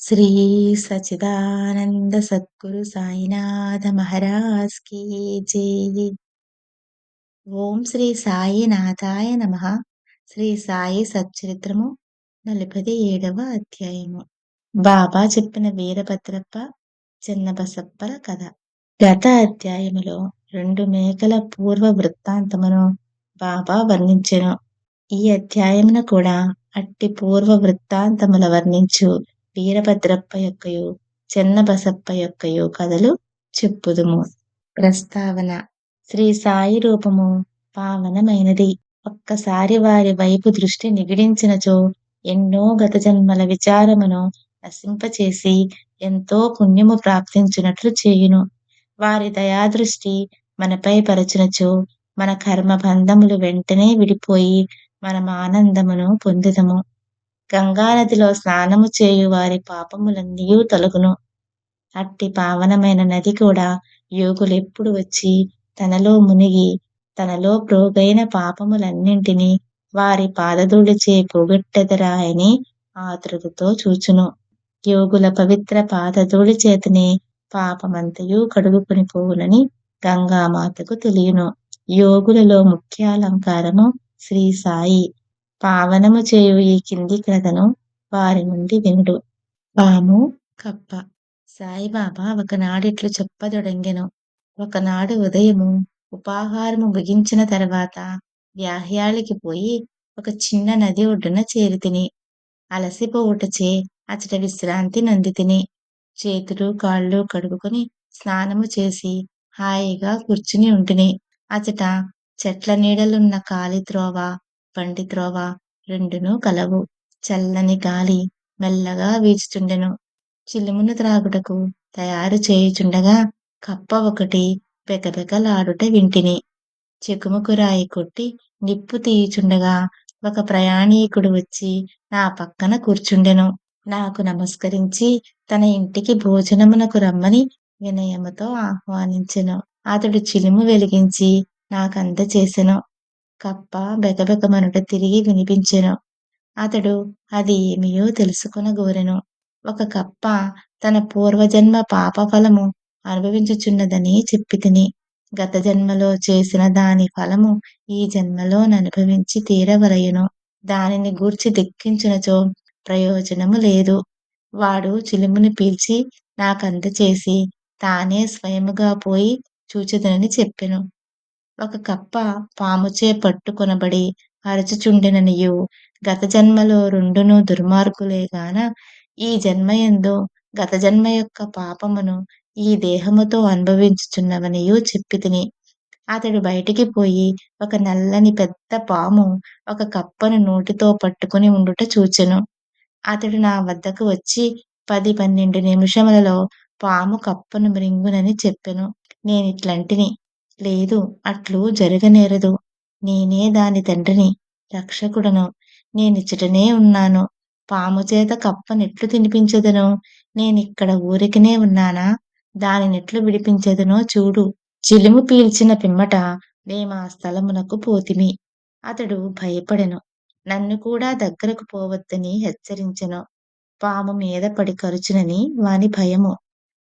శ్రీ సచిదానంద సద్గురు సాయినాథ మహారాజ్ కీ జై. ఓం శ్రీ సాయినాథాయ నమ. శ్రీ సాయి సచ్చరిత్రము నలభై ఏడవ అధ్యాయము. బాబా చెప్పిన వీరభద్రప్ప చిన్నబసప్పల కథ. గత అధ్యాయములో రెండు మేకల పూర్వ వృత్తాంతమును బాబా వర్ణించెను. ఈ అధ్యాయమున కూడా అట్టి పూర్వ వృత్తాంతముల వర్ణించు వీరభద్రప్ప యొక్కయు చెన్నబసప్ప యొక్కయు కథలు చెప్పుదుము. ప్రస్తావన. శ్రీ సాయి రూపము పావనమైనది. ఒక్కసారి వారి వైపు దృష్టి నిగిడించినచో ఎన్నో గత జన్మల విచారమును నశింపచేసి ఎంతో పుణ్యము ప్రాప్తించినట్లు చేయును. వారి దయాదృష్టి మనపై పరచినచో మన కర్మ బంధములు వెంటనే విడిపోయి మనం ఆనందమును పొందుదము. గంగానదిలో స్నానము చేయు వారి పాపములన్నీ తొలగును. అట్టి పావనమైన నది కూడా యోగులెప్పుడు వచ్చి తనలో మునిగి తనలో ప్రోగైన పాపములన్నింటినీ వారి పాదధూళిచే పోగొట్టెదరాయని ఆతృతతో చూచును. యోగుల పవిత్ర పాదధూళి చేతనే పాపమంతయు కడుగుకొని పోవునని గంగామాతకు తెలియను. యోగులలో ముఖ్య అలంకారము శ్రీ సాయి. పావనము చేయు ఈ కింది కథను వారి నుండి వినుడు. పాము కప్ప సాయిబాబా ఒకనాడిట్లు చెప్పదొడంగెను. ఒకనాడు ఉదయము ఉపాహారము ముగించిన తర్వాత వ్యాహ్యాళికి పోయి ఒక చిన్న నది ఒడ్డున చేరితిని అలసిపోవుటచే అచట విశ్రాంతి నందితిని చేతులు కాళ్ళు కడుగుకొని స్నానము చేసి హాయిగా కూర్చుని ఉంటిని. అచట చెట్ల నీడలున్న కాలి త్రోవ బండి త్రోవ రెండును కలవు. చల్లని గాలి మెల్లగా వీచుచుండెను. చిలుమును త్రాగుటకు తయారు చేయుచుండగా కప్ప ఒకటి పెకపెకలాడుట వింటిని. చెకుముకు రాయి కొట్టి నిప్పు తీయుచుండగా ఒక ప్రయాణీకుడు వచ్చి నా పక్కన కూర్చుండెను. నాకు నమస్కరించి తన ఇంటికి భోజనమునకు రమ్మని వినయముతో ఆహ్వానించెను. అతడు చిలుము వెలిగించి నాకంద చేసెను కప్ప బెకబెకమనుట తిరిగి వినిపించెను. అతడు అది ఏమియో తెలుసుకొనగోరెను ఒక కప్ప తన పూర్వజన్మ పాపఫలము అనుభవించుచున్నదని చెప్పి తిని గత జన్మలో చేసిన దాని ఫలము ఈ జన్మలో అనుభవించి తీరవలయును దానిని గూర్చి దిక్కించునచో ప్రయోజనము లేదు. వాడు చిలుముని పీల్చి నాకందచేసి తానే స్వయముగా పోయి చూచుదనని చెప్పెను. ఒక కప్ప పాముచే పట్టుకొనబడి అరచుచుండెననియు గత జన్మలో రెండును దుర్మార్గులేగాన ఈ జన్మయందు గత జన్మ యొక్క పాపమును ఈ దేహముతో అనుభవించుచున్నవనియు చెప్పి తిని అతడు బయటికి పోయి ఒక నల్లని పెద్ద పాము ఒక కప్పను నోటితో పట్టుకుని ఉండుట చూచెను. అతడు నా వద్దకు వచ్చి పది పన్నెండు నిమిషములలో పాము కప్పను మృంగునని చెప్పెను. నేనిట్లంటిని. లేదు అట్లు జరగనేరదు. నేనే దాని తండ్రిని రక్షకుడను. నేనిచ్చటనే ఉన్నాను. పాము చేత కప్పనెట్లు తినిపించదను. నేనిక్కడ ఊరికినే ఉన్నానా? దానినెట్లు విడిపించదనో చూడు. చిలుము పీల్చిన పిమ్మట మేమా స్థలమునకు పోతిమి. అతడు భయపడెను. నన్ను కూడా దగ్గరకు పోవద్దని హెచ్చరించెను. పాము మీద పడి కరుచునని వాని భయము.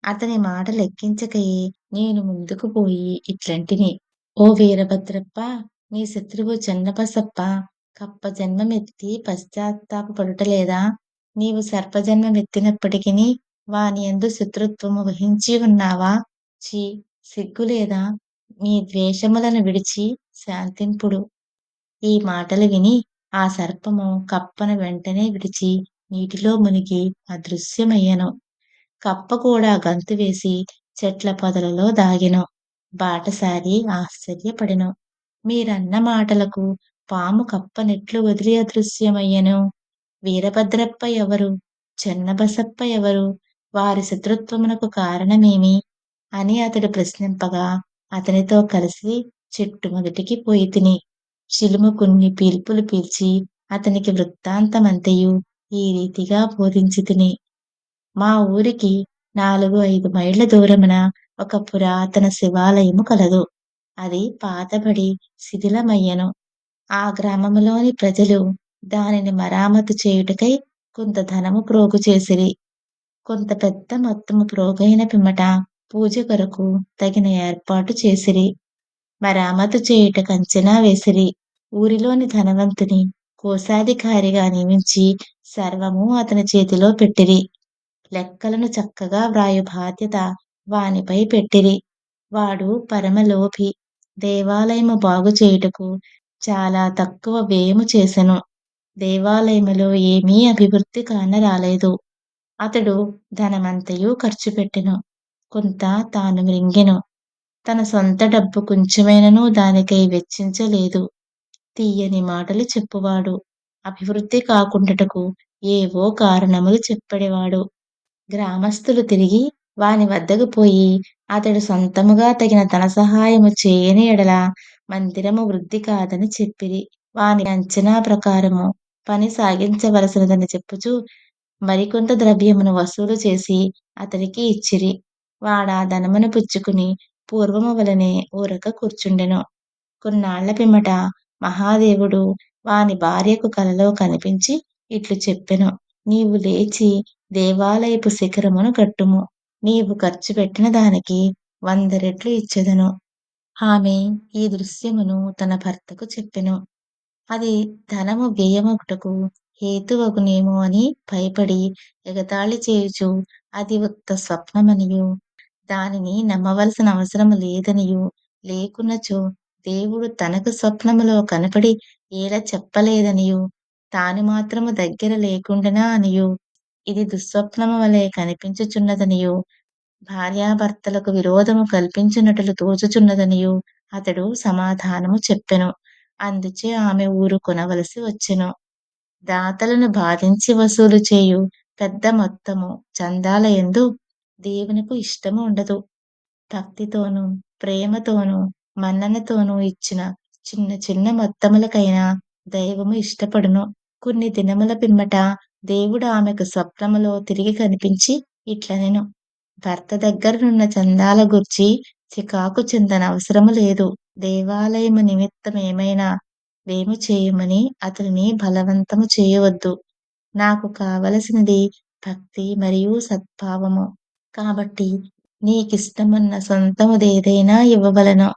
అతని మాట లెక్కించకయే నేను ముందుకు పోయి ఇట్లంటిని. ఓ వీరభద్రప్ప నీ శత్రువు చెన్నపసప్ప కప్ప జన్మమెత్తి పశ్చాత్తాపపడుటలేదా? నీవు సర్పజన్మమెత్తినప్పటికిని వాని ఎందు శత్రుత్వము వహించి ఉన్నావా? ఛీ సిగ్గులేదా? మీ ద్వేషములను విడిచి శాంతింపుడు. ఈ మాటలు విని ఆ సర్పము కప్పను వెంటనే విడిచి నీటిలో మునిగి అదృశ్యమయ్యను. కప్ప కూడా గంతు వేసి చెట్ల పొదలలో దాగెను. బాటసారి ఆశ్చర్యపడెను. మీరన్న మాటలకు పాము కప్పనెట్లు వదిలి అదృశ్యమయ్యను. వీరభద్రప్ప ఎవరు? చెన్నబసప్ప ఎవరు? వారి శత్రుత్వమునకు కారణమేమి? అని అతడు ప్రశ్నింపగా అతనితో కలిసి చెట్టు మొదటికి పోయి తిని చిలుము కొన్ని పీల్పులు పీల్చి అతనికి వృత్తాంతమంతయు ఈ రీతిగా బోధించి తిని మా ఊరికి నాలుగు ఐదు మైళ్ళ దూరమున ఒక పురాతన శివాలయము కలదు. అది పాతబడి శిథిలమయ్యెను. ఆ గ్రామములోని ప్రజలు దానిని మరామతు చేయుటకై కొంత ధనము ప్రోగు చేసిరి. కొంత పెద్ద మొత్తము ప్రోగైన పిమ్మట పూజ కొరకు తగిన ఏర్పాటు చేసిరి. మరామతు చేయుటకు అంచనా వేసిరి. ఊరిలోని ధనవంతుని కోశాధికారిగా నియమించి సర్వము అతని చేతిలో పెట్టిరి. లెక్కలను చక్కగా వ్రాయు బాధ్యత వానిపై పెట్టిరి. వాడు పరమలోభి. దేవాలయము బాగు చేయుటకు చాలా తక్కువ వ్యయము చేసెను. దేవాలయములో ఏమీ అభివృద్ధి కానరాలేదు. అతడు ధనమంతయు ఖర్చు పెట్టెను కొంత తాను మృంగెను. తన సొంత డబ్బు కొంచెమైనను దానికై వెచ్చించలేదు. తీయని మాటలు చెప్పువాడు. అభివృద్ధి కాకుండాటకు ఏవో కారణములు చెప్పడేవాడు. గ్రామస్తులు తిరిగి వాని వద్దకు పోయి అతడు సొంతముగా తగిన ధన సహాయము చేయని ఎడల మందిరము వృద్ధి కాదని చెప్పిరి. వాని అంచనా ప్రకారము పని సాగించవలసినదని చెప్పుచు మరికొంత ద్రవ్యమును వసూలు చేసి అతడికి ఇచ్చిరి. వాడా ధనమును పుచ్చుకుని పూర్వము వలనే ఊరక కూర్చుండెను. కొన్నాళ్ళ పిమ్మట మహాదేవుడు వాని భార్యకు కలలో కనిపించి ఇట్లు చెప్పెను. నీవు లేచి దేవాలయపు శిఖరమును కట్టుము. నీవు ఖర్చు పెట్టిన దానికి వంద రెట్లు ఇచ్చెదను. ఆమె ఈ దృశ్యమును తన భర్తకు చెప్పెను. అది ధనము వ్యయమగుటకు హేతువగునేమో అని భయపడి ఎగతాళి చేయుచు అది ఉత్త స్వప్నమనియు. దానిని నమ్మవలసిన అవసరం లేదనియు. లేకున్నచో దేవుడు తనకు స్వప్నములో కనపడి ఏల చెప్పలేదనియు. తాను మాత్రము దగ్గర లేకుండెనా అనియు. ఇది దుస్వప్నము వలె కనిపించుచున్నదనియు భార్యాభర్తలకు విరోధము కల్పించినట్లు తోచుచున్నదనియు అతడు సమాధానము చెప్పెను. అందుచే ఆమె ఊరు కొనవలసి వచ్చెను. దాతలను బాధించి వసూలు చేయు పెద్ద మొత్తము చందాల ఎందు దేవునికి ఇష్టము ఉండదు. భక్తితోనూ ప్రేమతోనూ మన్ననతోనూ ఇచ్చిన చిన్న చిన్న మొత్తములకైనా దైవము ఇష్టపడును. కొన్ని దినముల పిమ్మట దేవుడు ఆమెకు స్వప్నములో తిరిగి కనిపించి ఇట్లనెను భర్త దగ్గరనున్న చందాల గూర్చి చికాకు చెందనవసరము లేదు. దేవాలయము నిమిత్తం ఏమైనా వేము చేయమని అతనిని బలవంతము చేయవద్దు. నాకు కావలసినది భక్తి మరియు సద్భావము. కాబట్టి నీకిష్టమన్న సొంతముదేదైనా ఇవ్వవలను.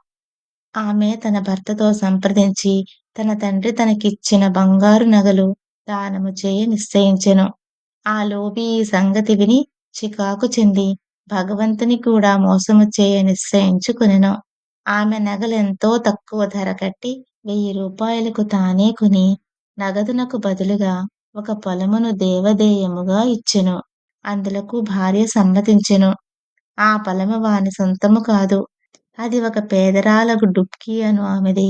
ఆమె తన భర్తతో సంప్రదించి తన తండ్రి తనకిచ్చిన బంగారు నగలు దానము చేయ నిశ్చయించెను. ఆ లోబి ఈ సంగతి విని చికాకు చెంది భగవంతుని కూడా మోసము చేయ నిశ్చయించుకునెను. ఆమె నగలెంతో తక్కువ ధర కట్టి వెయ్యి రూపాయలకు తానే కొని నగదునకు బదులుగా ఒక పొలమును దేవదేయముగా ఇచ్చెను. అందులకు భార్య సమ్మతించెను. ఆ పొలము వాని సొంతము కాదు. అది ఒక పేదరాలకు డుబ్కి అను ఆమెది.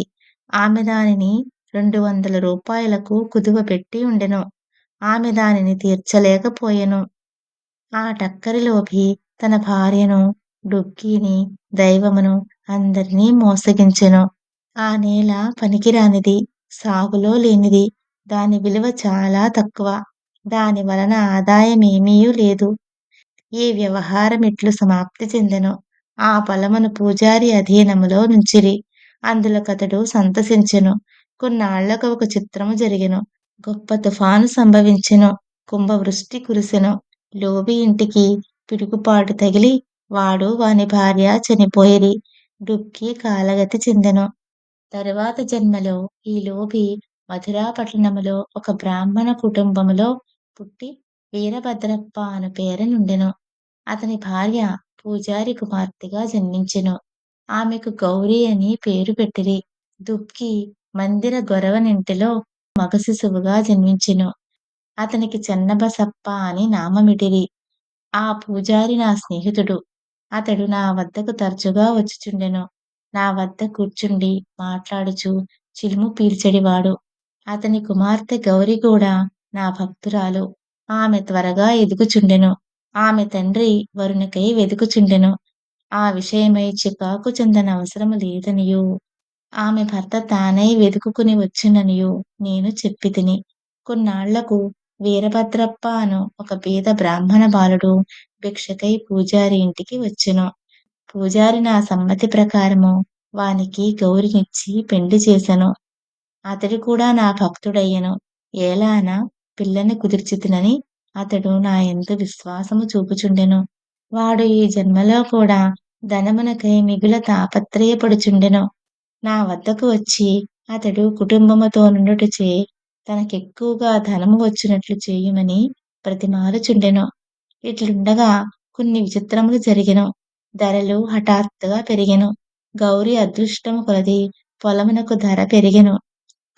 ఆమె దానిని రెండు వందల రూపాయలకు కుదువ పెట్టి ఉండెను. ఆమె దానిని తీర్చలేకపోయెను. ఆ టక్కరిలోకి తన భార్యను డుక్కీని దైవమును అందరినీ మోసగించెను. ఆ నేల పనికిరానిది సాగులో లేనిది. దాని విలువ చాలా తక్కువ. దాని వలన ఆదాయమేమీయూ లేదు. ఈ వ్యవహారం ఇట్లు సమాప్తి చెందెను. ఆ పొలమును పూజారి అధీనములో నుంచిరి. అందులకతడు సంతసించెను. కొన్నాళ్ళకు ఒక చిత్రము జరిగెను. గొప్ప తుఫాను సంభవించెను. కుంభవృష్టి కురిసెను. లోబి ఇంటికి పిడుగుపాటు తగిలి వాడు వాని భార్య చనిపోయిరి డుక్కి కాలగతి చెందెను. తరువాత జన్మలో ఈ లోబి మధురాపట్టణములో ఒక బ్రాహ్మణ కుటుంబములో పుట్టి వీరభద్రప్ప అను పేరనుండెను. అతని భార్య పూజారి కుమార్తెగా జన్మించెను. ఆమెకు గౌరీ అని పేరు పెట్టిరి. దుక్కి మందిర గొరవనింటిలో మగ శిశువుగా జన్మించెను. అతనికి చెన్నబసప్ప అని నామమిటిరి. ఆ పూజారి నా స్నేహితుడు. అతడు నా వద్దకు తరచుగా వచ్చుచుండెను. నా వద్ద కూర్చుండి మాట్లాడుచు చిలుము పీల్చెడివాడు. అతని కుమార్తె గౌరి కూడా నా భక్తురాలు. ఆమె త్వరగా ఎదుగుచుండెను. ఆమె తండ్రి వరుణకై వెదుకుచుండెను. ఆ విషయమై చికాకు చెందనవసరము లేదనియూ. ఆమె భర్త తానై వెదుకుని వచ్చిననియు నేను చెప్పితిని కొన్నాళ్ళకు వీరభద్రప్ప అను ఒక పేద బ్రాహ్మణ బాలుడు భిక్షకై పూజారి ఇంటికి వచ్చెను పూజారి నా సమ్మతి ప్రకారము వానికి గౌరినిచ్చి పెండ్లి చేసెను అతడు కూడా నా భక్తుడయ్యెను ఏలాన పిల్లని కుదిర్చితినని అతడు నా యందు విశ్వాసము చూపుచుండెను. వాడు ఈ జన్మలో కూడా ధనమునకై మిగుల తాపత్రయపడుచుండెను. నా వద్దకు వచ్చి అతడు కుటుంబముతో నుండుటచే తనకెక్కువగా ధనము వచ్చినట్లు చేయుమని ప్రతిమాలుచుండెను. ఇట్లుండగా కొన్ని విచిత్రములు జరిగెను. ధరలు హఠాత్తుగా పెరిగెను. గౌరి అదృష్టము కొలది పొలమునకు ధర పెరిగెను.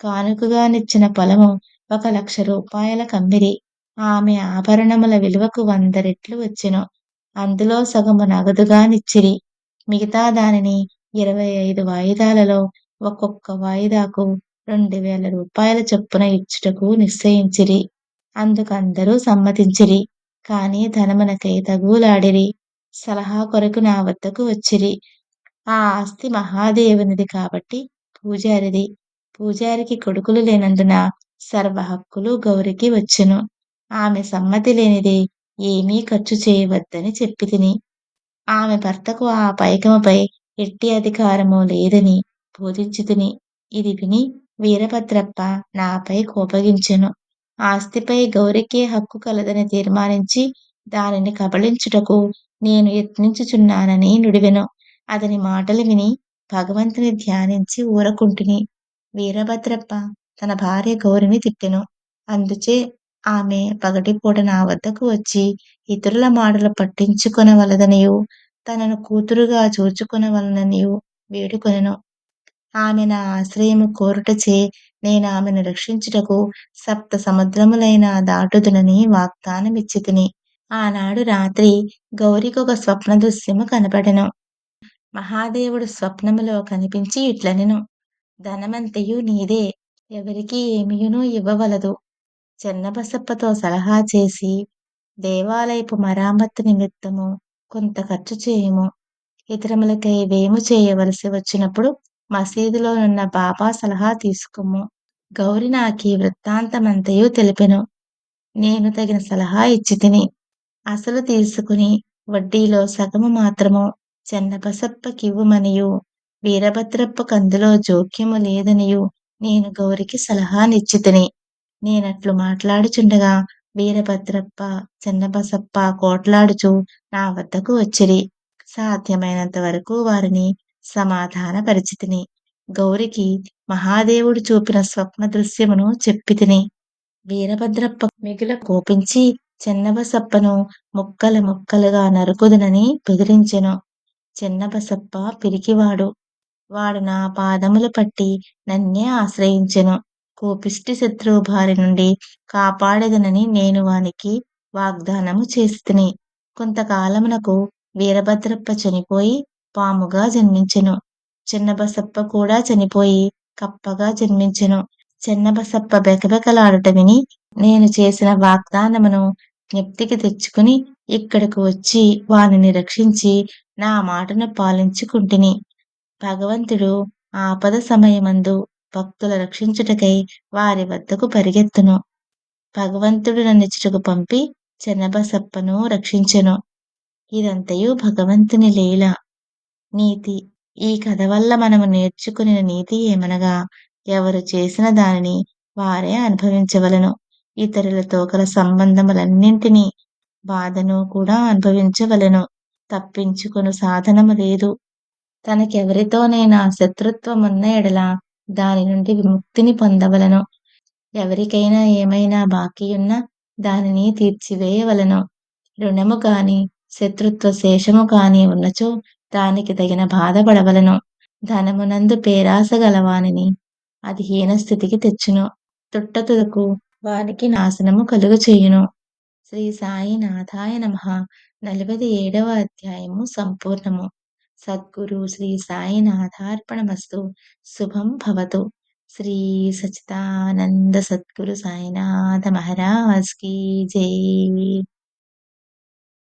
కానుకగా నిచ్చిన పొలము ఒక లక్ష రూపాయల కమ్మిరి. ఆమె ఆభరణముల విలువకు వంద రెట్లు వచ్చెను. అందులో సగము నగదుగా నిచ్చిరి. మిగతా దానిని ఇరవై ఐదు వాయిదాలలో ఒక్కొక్క వాయిదాకు రెండు వేల రూపాయల చొప్పున ఇచ్చుటకు నిశ్చయించిరి. అందుకు అందరూ సమ్మతించిరి. కాని ధనమునకై తగులాడిరి సలహా కొరకు నా వద్దకు వచ్చిరి. ఆ ఆస్తి మహాదేవునిది కాబట్టి పూజారిది. పూజారికి కొడుకులు లేనందున సర్వ హక్కులు గౌరికి వచ్చును ఆమె సమ్మతి లేనిది ఏమీ ఖర్చు చేయవద్దని చెప్పి తిని ఆమె భర్తకు ఆ పైకముపై ఎట్టి అధికారము లేదని బోధించితిని. ఇది విని వీరభద్రప్ప నాపై కోపగించెను. ఆస్తిపై గౌరికే హక్కు కలదని తీర్మానించి దానిని కబళించుటకు నేను యత్నించుచున్నానని నుడివెను. అతని మాటలు విని భగవంతుని ధ్యానించి ఊరకుంటుని వీరభద్రప్ప తన భార్య గౌరిని తిట్టెను. అందుచే ఆమె పగటిపూట నా వద్దకు వచ్చి ఇతరుల మాటలు పట్టించుకొనవలదనియు తనను కూతురుగా చూచుకొనవలెననియూ వేడుకొనెను. ఆమె నా ఆశ్రయము కోరుటచే నేనామెను రక్షించుటకు సప్త సముద్రములైనా దాటుదునని వాగ్దానమిచ్చితిని. ఆనాడు రాత్రి గౌరికొక స్వప్న దృశ్యము కనబడెను. మహాదేవుడు స్వప్నములో కనిపించి ఇట్లనెను. ధనమంతయు నీదే. ఎవరికి ఏమియును ఇవ్వవలదు. చెన్నబసప్పతో సలహా చేసి దేవాలయపు మరామత్తు నిమిత్తము కొంత ఖర్చు చేయము ఇతరములకై వేము చేయవలసి వచ్చినప్పుడు మసీదులోనున్న బాబా సలహా తీసుకుము. గౌరి నాకీ వృత్తాంతమంతయు తెలిపెను. నేను తగిన సలహా ఇచ్చితిని. అసలు తీసుకుని వడ్డీలో సగము మాత్రము చెన్నబసప్పకివ్వుమనియూ వీరభద్రప్పకందులో జోక్యము లేదనియూ నేను గౌరికి సలహా నిచ్చితిని. నేనట్లు మాట్లాడుచుండగా వీరభద్రప్ప చెన్నబసప్ప కోట్లాడుచు నా వద్దకు వచ్చిరి. సాధ్యమైనంత వరకు వారిని సమాధానపరచితిని. గౌరికి మహాదేవుడు చూపిన స్వప్న దృశ్యమును చెప్పితిని. వీరభద్రప్ప మిగిల కోపించి చెన్నబసప్పను ముక్కలు ముక్కలుగా నరుకుదునని బెదిరించెను. చెన్నబసప్ప పిరికివాడు. వాడు నా పాదములు పట్టి నన్నే ఆశ్రయించెను. కోపిష్టి శత్రువు బారి నుండి కాపాడెదనని నేను వానికి వాగ్దానము చేస్తిని కొంతకాలమునకు వీరభద్రప్ప చనిపోయి పాముగా జన్మించెను. చిన్నబసప్ప కూడా చనిపోయి కప్పగా జన్మించెను. చిన్నబసప్ప బెకబెకలాడట విని నేను చేసిన వాగ్దానమును జ్ఞప్తికి తెచ్చుకుని ఇక్కడకు వచ్చి వానిని రక్షించి నా మాటను పాలించుకుంటిని. భగవంతుడు ఆపద సమయమందు భక్తుల రక్షించుటకై వారి వద్దకు పరిగెత్తును. భగవంతుడు నన్నిచ్చటకు పంపి చెన్నబసప్పను రక్షించెను. ఇదంతయు భగవంతుని లీల. నీతి ఈ కథ వల్ల మనము నేర్చుకుని నీతి ఏమనగా ఎవరు చేసిన దానిని వారే అనుభవించవలెను. ఇతరులతో గల సంబంధములన్నింటినీ బాధను కూడా అనుభవించవలెను. తప్పించుకుని సాధనము లేదు. తనకెవరితోనైనా శత్రుత్వమున్న ఎడల దాని నుండి విముక్తిని పొందవలెను. ఎవరికైనా ఏమైనా బాకీయున్న దానిని తీర్చివేయవలను రుణము కాని శత్రుత్వ శేషము కాని ఉన్నచో దానికి తగిన బాధ పడవలెను. ధనమునందు పేరాస గలవానిని అది హీనస్థితికి తెచ్చును. తుట్టతుదకు వానికి నాశనము కలుగచేయును. శ్రీ సాయి నాథాయ నమః నలభై ఏడవ అధ్యాయము సంపూర్ణము. సద్గురు శ్రీ సాయినాథార్పణమస్తు. శుభం భవతు. శ్రీ సచితానంద సద్గురు సాయినాథ మహారాజ్ కీ జై